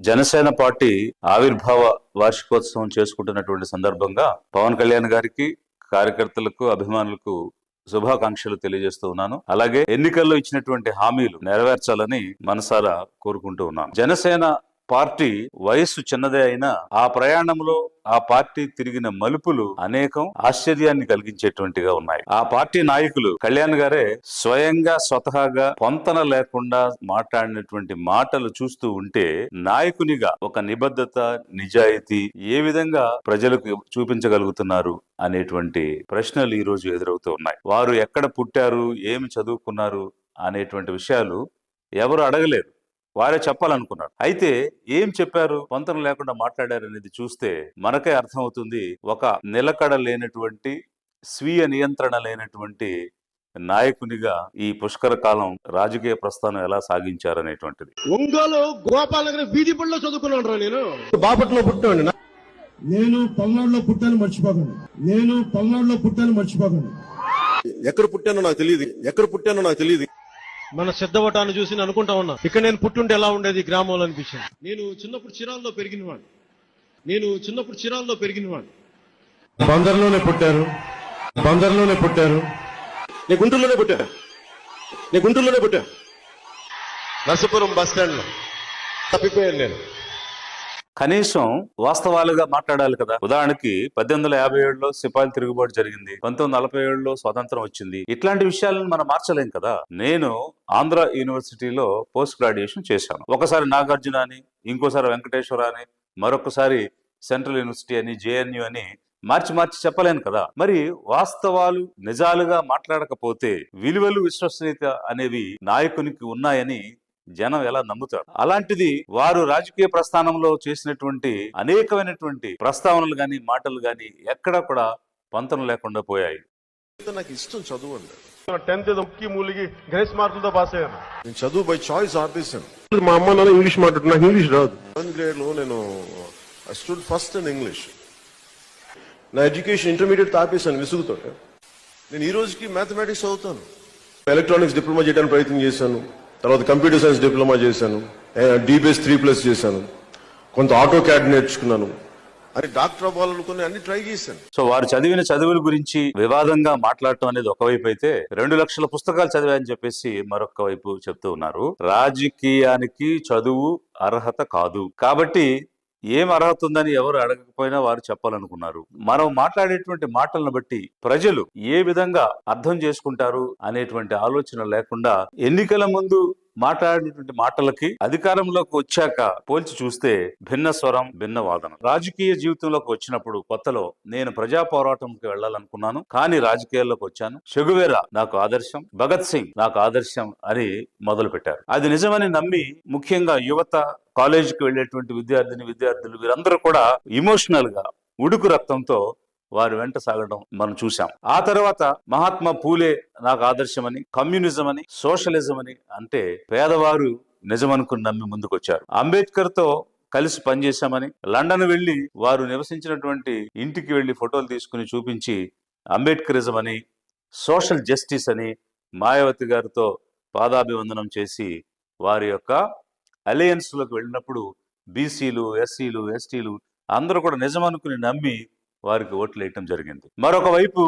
Janasena party ఆవిర్భావ వార్షికోత్సవం చేసుకుంటున్నటువంటి సందర్భంగా పవన్ కళ్యాణ్ గారికి కార్యకర్తలకు అభిమానులకు శుభాకాంక్షలు తెలియజేస్తూ ఉన్నాను. అలాగే ఎన్నికల్లో ఇచ్చినటువంటి హామీలు నెరవేర్చాలని మనసారా కోరుకుంటూ ఉన్నాను. జనసేన పార్టీ వయస్సు చిన్నదే అయినా ఆ ప్రయాణంలో ఆ పార్టీ తిరిగిన మలుపులు అనేకం ఆశ్చర్యాన్ని కలిగించేటువంటిగా ఉన్నాయి. ఆ పార్టీ నాయకులు కళ్యాణ్ గారే స్వయంగా స్వతహాగా పొంతన లేకుండా మాట్లాడినటువంటి మాటలు చూస్తూ ఉంటే నాయకునిగా ఒక నిబద్ధత నిజాయితీ ఏ విధంగా ప్రజలకు చూపించగలుగుతున్నారు అనేటువంటి ప్రశ్నలు ఈ రోజు ఎదురవుతూ ఉన్నాయి. వారు ఎక్కడ పుట్టారు ఏమి చదువుకున్నారు అనేటువంటి విషయాలు ఎవరు అడగలేరు. వారే చెప్పాలనుకున్నారు. అయితే ఏం చెప్పారు? పొంతన లేకుండా మాట్లాడారు అనేది చూస్తే మనకే అర్థమవుతుంది ఒక నిలకడ లేనటువంటి స్వీయ నియంత్రణ లేనటువంటి నాయకునిగా ఈ పుష్కర కాలం రాజకీయ ప్రస్థానం ఎలా సాగించారు అనేటువంటిది. ఒంగోలు గోపాలనగర్ వీధి బడిలో చదువుకున్నాను నేను. బాపట్లో పుట్టినాడు నేను పల్నాడులో పుట్టాను మర్చిపోకండి. నేను పల్నాడులో పుట్టాను మర్చిపోకండి. ఎక్కడ పుట్టానో నాకు తెలియదు. ఎక్కడ పుట్టానో నాకు తెలియదు. మన సిద్ధవటాన్ని చూసి నేను అనుకుంటా ఉన్నా. ఇక్కడ నేను పుట్టుంటే ఎలా ఉండేది ఈ గ్రామంలో అనిపించింది. నేను చిన్నప్పుడు చిరాల్లో పెరిగినవాడు నేను చిన్నప్పుడు చిరాల్లో పెరిగినవాడు బందర్లోనే పుట్టారు. బందర్లోనే పుట్టారు. నేను గుంటూరులోనే పుట్టా నేను గుంటూరులోనే పుట్టా నరసపురం బస్ స్టాండ్లో తప్పిపోయాను నేను. కనీసం వాస్తవాలుగా మాట్లాడాలి కదా. ఉదాహరణకి పద్దెనిమిది వందల యాభై ఏడులో సిపాయిల తిరుగుబాటు జరిగింది. పంతొమ్మిది నలభై ఏడులో స్వాతంత్రం వచ్చింది. ఇట్లాంటి విషయాలను మనం మార్చలేం కదా. నేను ఆంధ్ర యూనివర్సిటీలో పోస్ట్ గ్రాడ్యుయేషన్ చేశాను. ఒకసారి నాగార్జున అని ఇంకోసారి వెంకటేశ్వర అని మరొకసారి సెంట్రల్ యూనివర్సిటీ అని జేఎన్యు అని మార్చి మార్చి చెప్పలేను కదా. మరి వాస్తవాలు నిజాలుగా మాట్లాడకపోతే విలువలు విశ్వసనీయత అనేవి నాయకునికి ఉన్నాయని జనం ఎలా నమ్ముతారు? అలాంటిది వారు రాజకీయ ప్రస్థానంలో చేసినటువంటి అనేకమైనటువంటి ప్రస్తావనలు గాని మాటలు గాని ఎక్కడా కూడా పంతనం లేకుండా పోయాయి. నాకు ఇష్టం చదువు అండి. టెన్త్ ముక్కి మూలిగి గ్రేస్ మార్కులతో పాస్ అయ్యాను. నేను చదువు బై చాయిస్ ఆపేసాను మా అమ్మ నాన్న ఇంగ్లీష్ మాట్లాడు నాకు ఇంగ్లీష్ రాదు. సెవెంత్ గ్రేడ్లో నేను స్టూడ్ ఫస్ట్ ఇన్ ఇంగ్లీష్. నా ఎడ్యుకేషన్ ఇంటర్మీడియట్ ఆపేసాను విసుగుతో నేను ఈ రోజుకి మ్యాథమెటిక్స్ చదువుతాను. ఎలక్ట్రానిక్స్ డిప్లొమా చేయడానికి ప్రయత్నం చేశాను. తర్వాత కంప్యూటర్ సైన్స్ డిప్లొమా చేశాను. డీబీఎస్ త్రీ ప్లస్ చేశాను. కొంత ఆటో క్యాడ్ నేర్చుకున్నాను. అని డాక్టర్ అవ్వాలనుకుని అన్ని ట్రై చేశాను. సో వారు చదివిన చదువుల గురించి వివాదంగా మాట్లాడటం అనేది ఒకవైపు అయితే రెండు లక్షల పుస్తకాలు చదివాయని చెప్పేసి మరొక వైపు చెప్తూ ఉన్నారు. రాజకీయానికి చదువు అర్హత కాదు. కాబట్టి ఏం అర్హత ఉందని ఎవరు అడగకపోయినా వారు చెప్పాలనుకున్నారు. మనం మాట్లాడేటువంటి మాటలను బట్టి ప్రజలు ఏ విధంగా అర్థం చేసుకుంటారు అనేటువంటి ఆలోచన లేకుండా ఎన్నికల ముందు మాట్లాడినటువంటి మాటలకి అధికారంలోకి వచ్చాక పోల్చి చూస్తే భిన్న స్వరం భిన్న వాదన. రాజకీయ జీవితంలోకి వచ్చినప్పుడు కొత్తలో నేను ప్రజా పోరాటంకి వెళ్ళాలనుకున్నాను. కానీ రాజకీయాల్లోకి వచ్చాను. షగువేరా నాకు ఆదర్శం భగత్ సింగ్ నాకు ఆదర్శం అని మొదలు పెట్టారు అది నిజమని నమ్మి ముఖ్యంగా యువత కాలేజీకి వెళ్ళేటువంటి విద్యార్థిని విద్యార్థులు వీరందరూ కూడా ఇమోషనల్గా ఉడుకు రక్తంతో వారి వెంట సాగడం మనం చూసాం ఆ తర్వాత మహాత్మా పూలే నాకు ఆదర్శమని కమ్యూనిజం అని సోషలిజం అని అంటే పేదవారు నిజమనుకుని నమ్మి ముందుకొచ్చారు. అంబేద్కర్తో కలిసి పనిచేశామని లండన్ వెళ్ళి వారు నివసించినటువంటి ఇంటికి వెళ్ళి ఫోటోలు తీసుకుని చూపించి అంబేద్కరిజం అని సోషల్ జస్టిస్ అని మాయావతి గారితో పాదాభివందనం చేసి వారి యొక్క అలయన్స్లోకి వెళ్ళినప్పుడు బీసీలు ఎస్సీలు ఎస్టీలు అందరూ కూడా నిజం అనుకుని నమ్మి వారికి ఓట్లు వేయటం జరిగింది. మరొక వైపు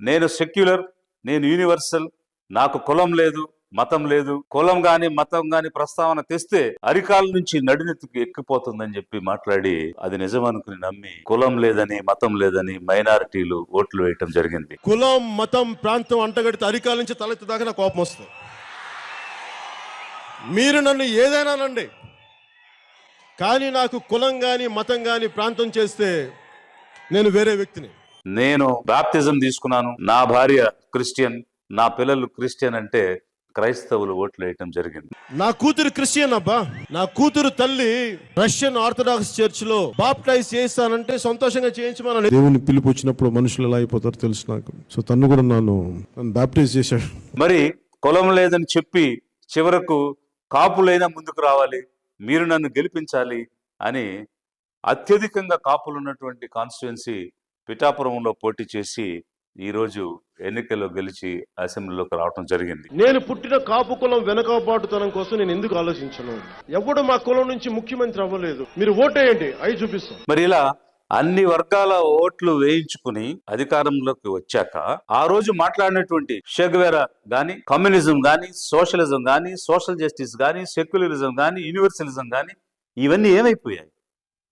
నేను సెక్యులర్ నేను యూనివర్సల్ నాకు కులం లేదు మతం లేదు. కులం గాని మతం గాని ప్రస్తావన తెస్తే అరికాల నుంచి నడినెత్తుకు ఎక్కిపోతుందని చెప్పి మాట్లాడి అది నిజం అనుకుని నమ్మి కులం లేదని మతం లేదని మైనారిటీలు ఓట్లు వేయటం జరిగింది. కులం మతం ప్రాంతం అంటగడితే అరికాల నుంచి తలెత్తి దాకా నాకు కోపం వస్తుంది. మీరు నన్ను ఏదైనానండి కానీ నాకు కులం గాని మతం గాని ప్రాంతం చేస్తే నేను వేరే వ్యక్తిని. నేను బాప్తిజం తీసుకున్నాను. నా భార్య క్రిస్టియన్ నా పిల్లలు క్రిస్టియన్ అంటే క్రైస్తవులు ఓట్లు వేయటం జరిగింది. నా కూతురు క్రిస్టియన్ అబ్బా. నా కూతురు తల్లి రష్యన్ ఆర్థడాక్స్ చర్చ్లో బాప్టైజ్ చేస్తానంటే సంతోషంగా చేయించమని దేవుని పిలుపు వచ్చినప్పుడు మనుషులు ఎలా అయిపోతారో తెలుసు నాకు. సో తను కూడా నన్ను బ్యాప్టైజ్ చేశాడు. మరి కులం లేదని చెప్పి చివరకు కాపులైనా ముందుకు రావాలి మీరు నన్ను గెలిపించాలి అని అత్యధికంగా కాపులు ఉన్నటువంటి కాన్స్టిట్యున్సీ పిఠాపురంలో పోటీ చేసి ఈ రోజు ఎన్నికల్లో గెలిచి అసెంబ్లీలోకి రావడం జరిగింది. నేను పుట్టిన కాపు కులం వెనకబాటుతనం కోసం నేను ఎందుకు ఆలోచించను? ఎవడు మా కులం నుంచి ముఖ్యమంత్రి అవ్వలేదు. మీరు ఓటేయండి అవి చూపిస్తాం. మరి ఇలా అన్ని వర్గాల ఓట్లు వేయించుకుని అధికారంలోకి వచ్చాక ఆ రోజు మాట్లాడినటువంటి షెగ్వేరా గాని కమ్యూనిజం గాని సోషలిజం గాని సోషల్ జస్టిస్ గాని సెక్యులరిజం గాని యూనివర్సలిజం గాని ఇవన్నీ ఏమైపోయాయి?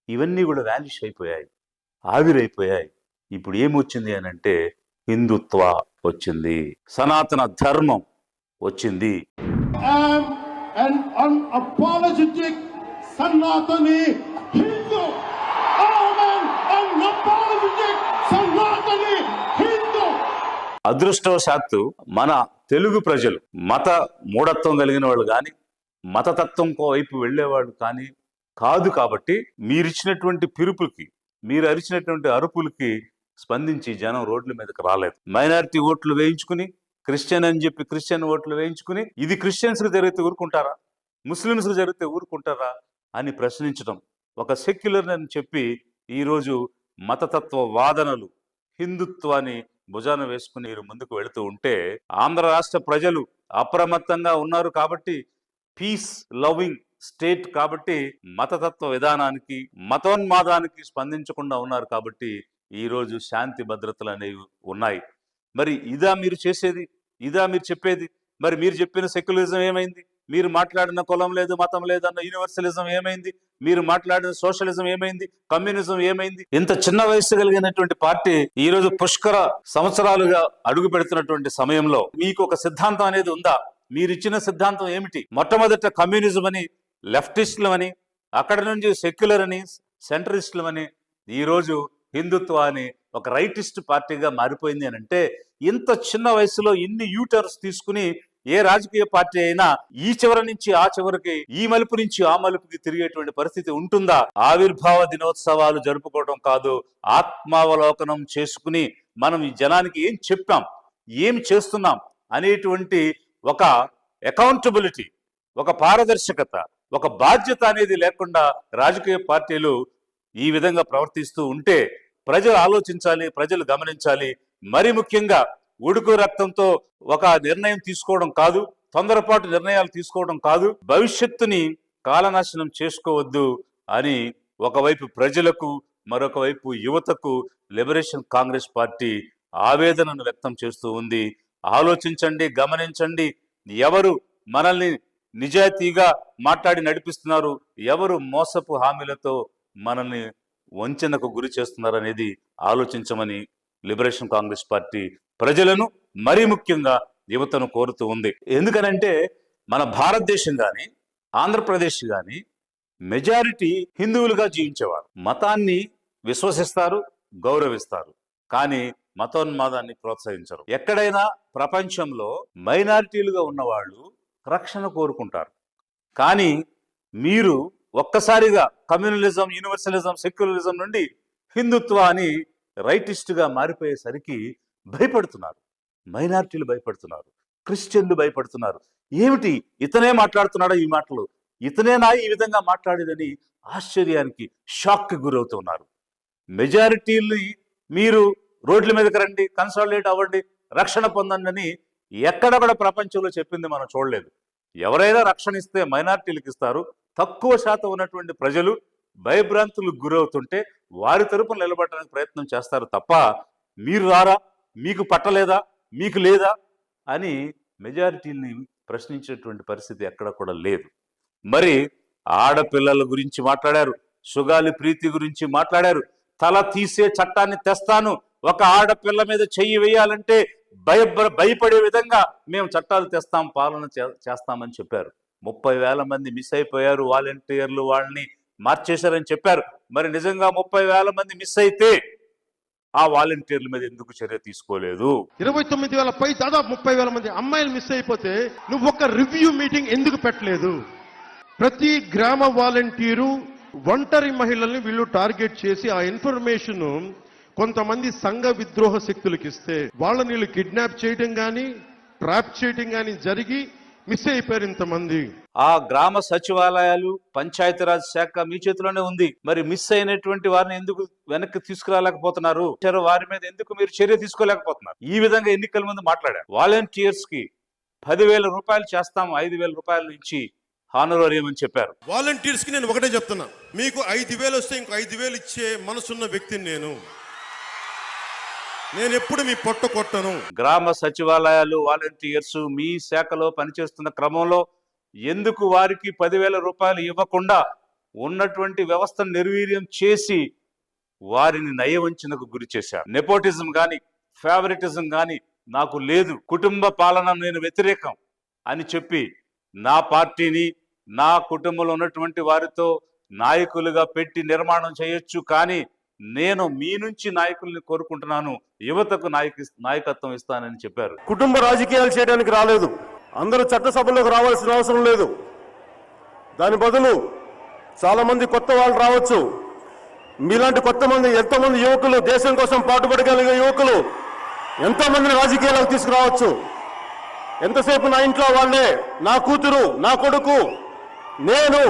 ఇవన్నీ కూడా వాల్యూష్ అయిపోయాయి ఆవిరైపోయాయి. ఇప్పుడు ఏమొచ్చింది అని అంటే హిందుత్వ వచ్చింది సనాతన ధర్మం వచ్చింది. Sanatani అదృష్టవశాత్తు మన తెలుగు ప్రజలు మత మూఢత్వం కలిగిన వాళ్ళు కానీ మతతత్వం వైపు వెళ్ళేవాళ్ళు కానీ కాదు కాబట్టి మీరిచ్చినటువంటి పిరుపులకి మీరు అరిచినటువంటి అరుపులకి స్పందించి జనం రోడ్ల మీదకి రాలేదు. మైనారిటీ ఓట్లు వేయించుకుని క్రిస్టియన్ అని చెప్పి క్రిస్టియన్ ఓట్లు వేయించుకుని ఇది క్రిస్టియన్స్కి జరిగితే ఊరుకుంటారా? ముస్లిమ్స్కి జరిగితే ఊరుకుంటారా? అని ప్రశ్నించడం ఒక సెక్యులర్ అని చెప్పి ఈరోజు మతతత్వ వాదనలు హిందుత్వాన్ని భుజాన వేసుకుని మీరు ముందుకు వెళుతూ ఉంటే ఆంధ్ర రాష్ట్ర ప్రజలు అప్రమత్తంగా ఉన్నారు కాబట్టి పీస్ లవింగ్ స్టేట్ కాబట్టి మతతత్వ విధానానికి మతోన్మాదానికి స్పందించకుండా ఉన్నారు కాబట్టి ఈరోజు శాంతి భద్రతలు అనేవి ఉన్నాయి. మరి ఇదా మీరు చేసేది? ఇదా మీరు చెప్పేది? మరి మీరు చెప్పిన సెక్యులరిజం ఏమైంది? మీరు మాట్లాడిన కులం లేదు మతం లేదు అన్న యూనివర్సలిజం ఏమైంది? మీరు మాట్లాడిన సోషలిజం ఏమైంది? కమ్యూనిజం ఏమైంది? ఇంత చిన్న వయసు కలిగినటువంటి పార్టీ ఈ రోజు పుష్కర సంవత్సరాలుగా అడుగు పెడుతున్నటువంటి సమయంలో మీకు ఒక సిద్ధాంతం అనేది ఉందా? మీరిచ్చిన సిద్ధాంతం ఏమిటి? మొట్టమొదట కమ్యూనిజం అని లెఫ్టిస్టులు అని అక్కడ నుంచి సెక్యులర్ అని సెంట్రిస్టులు అని ఈరోజు హిందుత్వ అని ఒక రైటిస్ట్ పార్టీగా మారిపోయింది అని అంటే ఇంత చిన్న వయసులో ఇన్ని యూటర్స్ తీసుకుని ఏ రాజకీయ పార్టీ అయినా ఈ చివరి నుంచి ఆ చివరికి ఈ మలుపు నుంచి ఆ మలుపుకి తిరిగేటువంటి పరిస్థితి ఉంటుందా? ఆవిర్భావ దినోత్సవాలు జరుపుకోవడం కాదు. ఆత్మావలోకనం చేసుకుని మనం ఈ జనానికి ఏం చెప్పాం? ఏం చేస్తున్నాం? అనేటువంటి ఒక అకౌంటబిలిటీ ఒక పారదర్శకత ఒక బాధ్యత అనేది లేకుండా రాజకీయ పార్టీలు ఈ విధంగా ప్రవర్తిస్తూ ఉంటే ప్రజలు ఆలోచించాలి ప్రజలు గమనించాలి. మరి ముఖ్యంగా ఉడుకు రక్తంతో ఒక నిర్ణయం తీసుకోవడం కాదు తొందరపాటు నిర్ణయాలు తీసుకోవడం కాదు భవిష్యత్తుని కాలనాశనం చేసుకోవద్దు అని ఒకవైపు ప్రజలకు మరొక వైపు యువతకు లిబరేషన్ కాంగ్రెస్ పార్టీ ఆవేదనను వ్యక్తం చేస్తూ ఉంది. ఆలోచించండి గమనించండి. ఎవరు మనల్ని నిజాయితీగా మాట్లాడి నడిపిస్తున్నారు? ఎవరు మోసపు హామీలతో మనల్ని వంచనకు గురి చేస్తున్నారనేది ఆలోచించమని లిబరేషన్ కాంగ్రెస్ పార్టీ ప్రజలను మరీ ముఖ్యంగా యువతను కోరుతూ ఉంది. ఎందుకనంటే మన భారతదేశం కానీ ఆంధ్రప్రదేశ్ కానీ మెజారిటీ హిందువులుగా జీవించేవారు. మతాన్ని విశ్వసిస్తారు గౌరవిస్తారు. కానీ మతోన్మాదాన్ని ప్రోత్సహించరు. ఎక్కడైనా ప్రపంచంలో మైనారిటీలుగా ఉన్నవాళ్ళు రక్షణ కోరుకుంటారు. కానీ మీరు ఒక్కసారిగా కమ్యూనలిజం యూనివర్సలిజం సెక్యులరిజం నుండి హిందుత్వాన్ని రైటిస్ట్గా మారిపోయేసరికి భయపడుతున్నారు. మైనారిటీలు భయపడుతున్నారు. క్రిస్టియన్లు భయపడుతున్నారు. ఏమిటి? ఇతనే మాట్లాడుతున్నాడా ఈ మాటలు? ఇతనేనా ఈ విధంగా మాట్లాడేదని ఆశ్చర్యానికి షాక్కి గురవుతున్నారు. మెజారిటీని మీరు రోడ్ల మీదకి రండి కన్సాలిడేట్ అవ్వండి రక్షణ పొందండి అని ఎక్కడ కూడా ప్రపంచంలో చెప్పింది మనం చూడలేదు. ఎవరైనా రక్షణ ఇస్తే మైనారిటీలకు ఇస్తారు. తక్కువ శాతం ఉన్నటువంటి ప్రజలు భయభ్రాంతులకు గురవుతుంటే వారి తరపున నిలబడడానికి ప్రయత్నం చేస్తారు తప్ప మీరు రారా? మీకు పట్టలేదా? మీకు లేదా? అని మెజారిటీని ప్రశ్నించేటువంటి పరిస్థితి ఎక్కడ కూడా లేదు. మరి ఆడపిల్లల గురించి మాట్లాడారు సుగాలి ప్రీతి గురించి మాట్లాడారు. తల తీసే చట్టాన్ని తెస్తాను. ఒక ఆడపిల్ల మీద చెయ్యి వేయాలంటే భయ భయపడే విధంగా మేము చట్టాలు తెస్తాం పాలన చేస్తామని చెప్పారు. ముప్పై వేల మంది మిస్ అయిపోయారు వాలంటీర్లు వాళ్ళని మార్చేశారని చెప్పారు. మరి నిజంగా ముప్పై వేల మంది మిస్ అయితే ఆ వాలంటీర్ల మీద ఎందుకు చర్య తీసుకోలేదు? ఇరవై తొమ్మిది వేల పై దాదాపు ముప్పై వేల మంది అమ్మాయిలు మిస్ అయిపోతే నువ్వు ఒక రివ్యూ మీటింగ్ ఎందుకు పెట్టలేదు? ప్రతి గ్రామ వాలంటీరు ఒంటరి మహిళల్ని వీళ్ళు టార్గెట్ చేసి ఆ ఇన్ఫర్మేషన్ కొంతమంది సంఘ విద్రోహ శక్తులకు ఇస్తే వాళ్ళని వీళ్ళు కిడ్నాప్ చేయడం కానీ ట్రాప్ చేయడం కానీ జరిగి మిస్ అయిపోయారు ఇంతమంది. ఆ గ్రామ సచివాలయాలు పంచాయతీరాజ్ శాఖ మీ చేతిలోనే ఉంది. మరి మిస్ అయినటువంటి వారిని ఎందుకు వెనక్కి తీసుకురాలేకపోతున్నారు? వారి మీద ఎందుకు మీరు చర్య తీసుకోలేకపోతున్నారు? ఈ విధంగా ఎన్నికల ముందు మాట్లాడారు. వాలంటీర్స్కి పదివేల రూపాయలు చేస్తాం ఐదు వేల రూపాయల నుంచి హానరోరియం అని చెప్పారు. వాలంటీర్స్కి నేను ఒకటే చెప్తున్నా. మీకు ఐదు వేలు వస్తే ఇంకో ఐదు వేలు ఇచ్చే మనసున్న వ్యక్తిని నేను. నేను ఎప్పుడు మీ పొట్ట కొట్టను. గ్రామ సచివాలయాలు వాలంటీర్స్ మీ శాఖలో పనిచేస్తున్న క్రమంలో ఎందుకు వారికి పదివేల రూపాయలు ఇవ్వకుండా ఉన్నటువంటి వ్యవస్థను నిర్వీర్యం చేసి వారిని నయవంచనకు గురి చేశారు? నెపోటిజం కానీ ఫేవరెటిజం కానీ నాకు లేదు. కుటుంబ పాలన నేను వ్యతిరేకం అని చెప్పి నా పార్టీని నా కుటుంబంలో ఉన్నటువంటి వారితో నాయకులుగా పెట్టి నిర్మాణం చేయొచ్చు కానీ నేను మీ నుంచి నాయకుల్ని కోరుకుంటున్నాను యువతకు నాయక నాయకత్వం ఇస్తానని చెప్పారు. కుటుంబ రాజకీయాలు చేయడానికి రాలేదు. అందరూ చట్టసభలోకి రావాల్సిన అవసరం లేదు. దాని బదులు చాలా మంది కొత్త వాళ్ళు రావచ్చు. మీలాంటి కొత్త మంది ఎంతోమంది యువకులు దేశం కోసం పాటుపడగలిగే యువకులు ఎంతో మందిని రాజకీయాలకు తీసుకురావచ్చు. ఎంతసేపు నా ఇంట్లో వాళ్ళే నా కూతురు నా కొడుకు నేను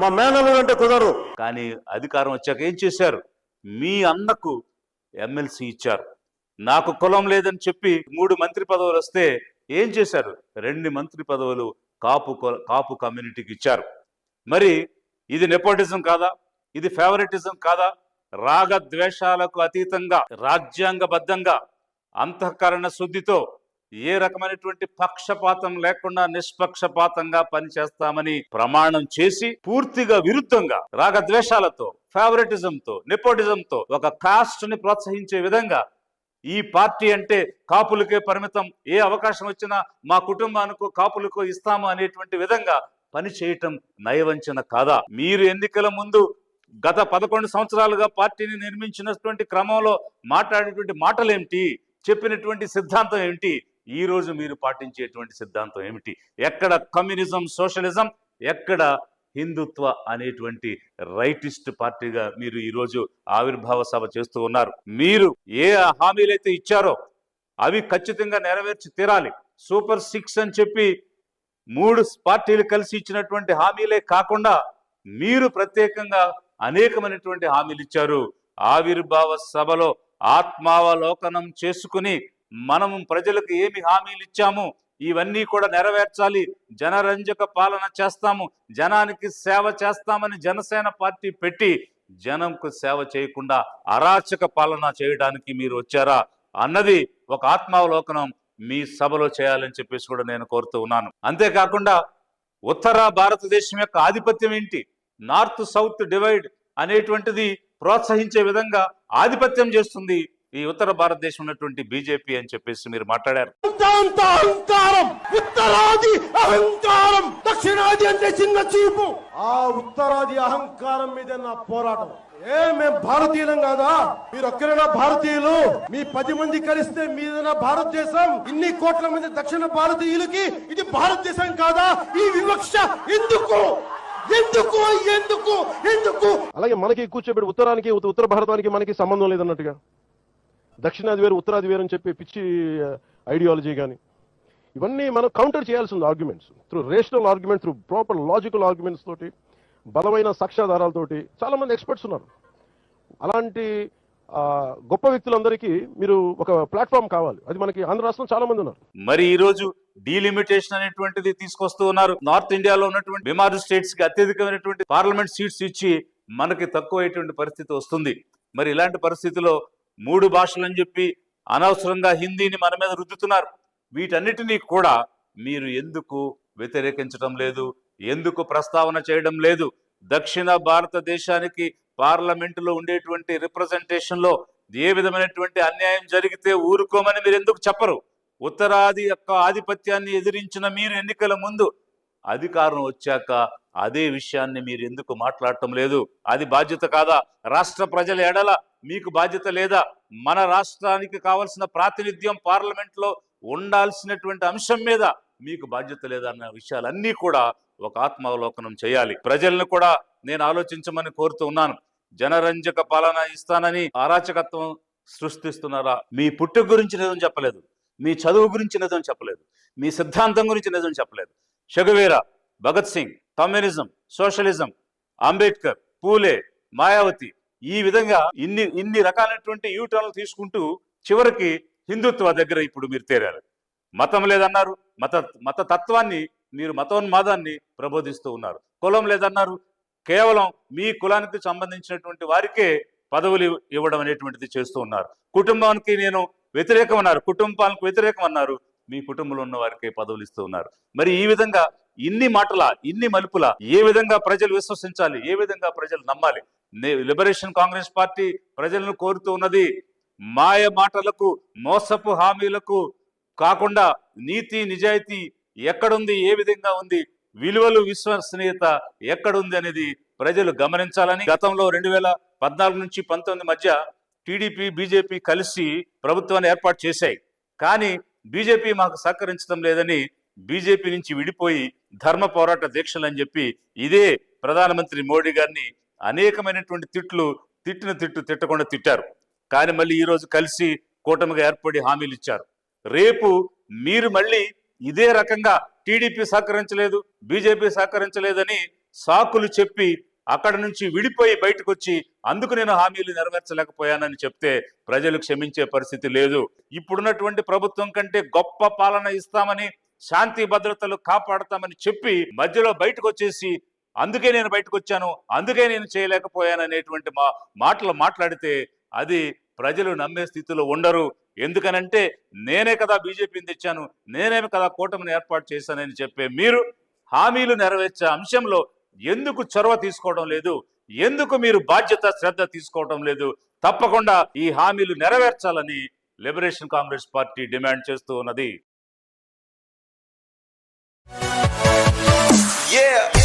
మా మేనల్లుడు అంటే కుదరు కానీ అధికారం వచ్చాక ఏం చేశారు? మీ అన్నకు ఎమ్మెల్సీ ఇచ్చారు. నాకు కులం లేదని చెప్పి మూడు మంత్రి పదవులు వస్తే ఏం చేశారు? రెండు మంత్రి పదవులు కాపు కాపు కమ్యూనిటీకి ఇచ్చారు. మరి ఇది నెపోటిజం కాదా? ఇది ఫేవరెటిజం కాదా? రాగ ద్వేషాలకు అతీతంగా రాజ్యాంగబద్ధంగా అంతఃకరణ శుద్ధితో ఏ రకమైనటువంటి పక్షపాతం లేకుండా నిష్పక్షపాతంగా పనిచేస్తామని ప్రమాణం చేసి పూర్తిగా విరుద్ధంగా రాగద్వేషాలతో ఫేవరెటిజంతో నెపోటిజంతో ఒక కాస్ట్ని ప్రోత్సహించే విధంగా ఈ పార్టీ అంటే కాపులకే పరిమితం. ఏ అవకాశం వచ్చినా మా కుటుంబానికో కాపులకో ఇస్తాము అనేటువంటి విధంగా పని చేయటం నయవంచన కాదా? మీరు ఎన్నికల ముందు గత పదకొండు సంవత్సరాలుగా పార్టీని నిర్మించినటువంటి క్రమంలో మాట్లాడేటువంటి మాటలేమిటి చెప్పినటువంటి సిద్ధాంతం ఏమిటి ఈ రోజు మీరు పాటించేటువంటి సిద్ధాంతం ఏమిటి? ఎక్కడ కమ్యూనిజం సోషలిజం ఎక్కడ హిందుత్వ అనేటువంటి రైటిస్ట్ పార్టీగా మీరు ఈరోజు ఆవిర్భావ సభ చేస్తూ ఉన్నారు. మీరు ఏ హామీలైతే ఇచ్చారో అవి ఖచ్చితంగా నెరవేర్చి తీరాలి. సూపర్ సిక్స్ అని చెప్పి మూడు పార్టీలు కలిసి ఇచ్చినటువంటి హామీలే కాకుండా మీరు ప్రత్యేకంగా అనేకమైనటువంటి హామీలు ఇచ్చారు. ఆవిర్భావ సభలో ఆత్మావలోకనం చేసుకుని మనము ప్రజలకు ఏమి హామీలు ఇచ్చాము? ఇవన్నీ కూడా నెరవేర్చాలి. జనరంజక పాలన చేస్తాము. జనానికి సేవ చేస్తామని జనసేన పార్టీ పెట్టి జనంకు సేవ చేయకుండా అరాచక పాలన చేయడానికి మీరు వచ్చారా? అన్నది ఒక ఆత్మావలోకనం మీ సభలో చేయాలని చెప్పేసి కూడా నేను కోరుతూ ఉన్నాను. అంతేకాకుండా ఉత్తర భారతదేశం యొక్క ఆధిపత్యం ఏంటి? నార్త్ సౌత్ డివైడ్ అనేటువంటిది ప్రోత్సహించే విధంగా ఆధిపత్యం చేస్తుంది. ఈ ఉత్తర భారతదేశం ఉన్నటువంటి బీజేపీ అని చెప్పేసి మీరు మాట్లాడారు. అంత అహంకారం ఉత్తరాది అహంకారం దక్షిణాది అంటే చిన్న చూపు. ఆ ఉత్తరాది అహంకారం మీద నా పోరాటం. ఏ మేం భారతీయులం కాదా? మీరు ఒక్కరైనా భారతీయులు? మీ పది మంది కలిస్తే మీదన భారతదేశం? ఇన్ని కోట్ల మంది దక్షిణ భారతీయులకి ఇది భారతదేశం కాదా? ఈ వివక్ష ఎందుకు? ఎందుకు? ఎందుకు? ఎందుకు? అలాగే మనకి కూర్చోబెట్టి ఉత్తరానికి ఉత్త- ఉత్తర భారతానికి మనకి సంబంధం లేదన్నట్టుగా. దక్షిణాది వేరు ఉత్తరాది వేరు అని చెప్పి పిచ్చి ఐడియాలజీ కానీ ఇవన్నీ మనం కౌంటర్ చేయాల్సి ఉంది arguments through rational argument through proper logical arguments తోటి బలమైన సాక్ష్యాధారాలతోటి చాలా మంది ఎక్స్పర్ట్స్ ఉన్నారు. అలాంటి గొప్ప వ్యక్తులందరికీ మీరు ఒక ప్లాట్ఫామ్ కావాలి. అది మనకి ఆంధ్ర రాష్ట్రం చాలా మంది ఉన్నారు. మరి ఈ రోజు డీలిమిటేషన్ అనేటువంటిది తీసుకొస్తూ ఉన్నారు. నార్త్ ఇండియాలో ఉన్నటువంటి బిమారు స్టేట్స్కి అత్యధికమైనటువంటి పార్లమెంట్ సీట్స్ ఇచ్చి మనకి తక్కువ పరిస్థితి వస్తుంది. మరి ఇలాంటి పరిస్థితిలో మూడు భాషలని చెప్పి అనవసరంగా హిందీని మన మీద రుద్దుతున్నారు. వీటన్నిటినీ కూడా మీరు ఎందుకు వ్యతిరేకించడం లేదు? ఎందుకు ప్రస్తావన చేయడం లేదు? దక్షిణ భారతదేశానికి పార్లమెంటులో ఉండేటువంటి రిప్రజెంటేషన్లో ఏ విధమైనటువంటి అన్యాయం జరిగితే ఊరుకోమని మీరు ఎందుకు చెప్పరు? ఉత్తరాది యొక్క ఆధిపత్యాన్ని ఎదిరించిన మీరు ఎన్నికల ముందు అధికారం వచ్చాక అదే విషయాన్ని మీరు ఎందుకు మాట్లాడటం లేదు? అది బాధ్యత కాదా? రాష్ట్ర ప్రజల ఎడల మీకు బాధ్యత లేదా? మన రాష్ట్రానికి కావాల్సిన ప్రాతినిధ్యం పార్లమెంట్లో ఉండాల్సినటువంటి అంశం మీద మీకు బాధ్యత లేదా అన్న విషయాలన్నీ కూడా ఒక ఆత్మావలోకనం చేయాలి. ప్రజలను కూడా నేను ఆలోచించమని కోరుతూ ఉన్నాను. జనరంజక పాలన ఇస్తానని అరాచకత్వం సృష్టిస్తున్నారా? మీ పుట్టుక గురించి నిజం చెప్పలేదు. మీ చదువు గురించి నిజం చెప్పలేదు. మీ సిద్ధాంతం గురించి నిజం చెప్పలేదు. Che Guevara Bhagat Singh communism socialism Ambedkar Phule Mayawati ఈ విధంగా ఇన్ని ఇన్ని రకాలైనటువంటి యూటర్న్లు తీసుకుంటూ చివరికి హిందుత్వ దగ్గర ఇప్పుడు మీరు తేరారు. మతం లేదన్నారు మత మత తత్వాన్ని మీరు మతోన్మాదాన్ని ప్రబోధిస్తూ ఉన్నారు. కులం లేదన్నారు కేవలం మీ కులానికి సంబంధించినటువంటి వారికే పదవులు ఇవ్వడం అనేటువంటిది చేస్తూ ఉన్నారు. కుటుంబానికి నేను వ్యతిరేకం అన్నారు కుటుంబానికి వ్యతిరేకం అన్నారు మీ కుటుంబంలో ఉన్న వారికి పదవులు ఇస్తూ ఉన్నారు. మరి ఈ విధంగా ఇన్ని మాటల ఇన్ని మలుపుల ఏ విధంగా ప్రజలు విశ్వసించాలి ఏ విధంగా ప్రజలు నమ్మాలి? లిబరేషన్ కాంగ్రెస్ పార్టీ ప్రజలను కోరుతూ ఉన్నది మాయ మాటలకు మోసపు హామీలకు కాకుండా నీతి నిజాయితీ ఎక్కడుంది ఏ విధంగా ఉంది విలువలు విశ్వసనీయత ఎక్కడుంది అనేది ప్రజలు గమనించాలని గతంలో రెండు వేల పద్నాలుగు నుంచి పంతొమ్మిది మధ్య టీడీపీ బీజేపీ కలిసి ప్రభుత్వాన్ని ఏర్పాటు చేశాయి. కానీ బీజేపీ మాకు సహకరించడం లేదని బీజేపీ నుంచి విడిపోయి ధర్మ పోరాట దీక్షలు అని చెప్పి ఇదే ప్రధానమంత్రి మోడీ గారిని అనేకమైనటువంటి తిట్లు తిట్టిన తిట్టు తిట్టకుండా తిట్టారు. కానీ మళ్ళీ ఈరోజు కలిసి కూటమిగా ఏర్పడి హామీలు ఇచ్చారు. రేపు మీరు మళ్ళీ ఇదే రకంగా టీడీపీ సహకరించలేదు బీజేపీ సహకరించలేదని సాకులు చెప్పి అక్కడ నుంచి విడిపోయి బయటకు వచ్చి అందుకు నేను హామీలు నెరవేర్చలేకపోయానని చెప్తే ప్రజలు క్షమించే పరిస్థితి లేదు. ఇప్పుడున్నటువంటి ప్రభుత్వం కంటే గొప్ప పాలన ఇస్తామని శాంతి భద్రతలు కాపాడతామని చెప్పి మధ్యలో బయటకు వచ్చేసి అందుకే నేను బయటకు వచ్చాను అందుకే నేను చేయలేకపోయాను అనేటువంటి మా మాటలు మాట్లాడితే అది ప్రజలు నమ్మే స్థితిలో ఉండరు. ఎందుకనంటే నేనే కదా బీజేపీని తెచ్చాను నేనేమి కదా కూటమిని ఏర్పాటు చేశానని చెప్పే మీరు హామీలు నెరవేర్చే అంశంలో ఎందుకు చొరవ తీసుకోవడం లేదు? ఎందుకు మీరు బాధ్యత శ్రద్ధ తీసుకోవడం లేదు? తప్పకుండా ఈ హామీలు నెరవేర్చాలని లిబరేషన్ కాంగ్రెస్ పార్టీ డిమాండ్ చేస్తూ ఉన్నది. Yeah.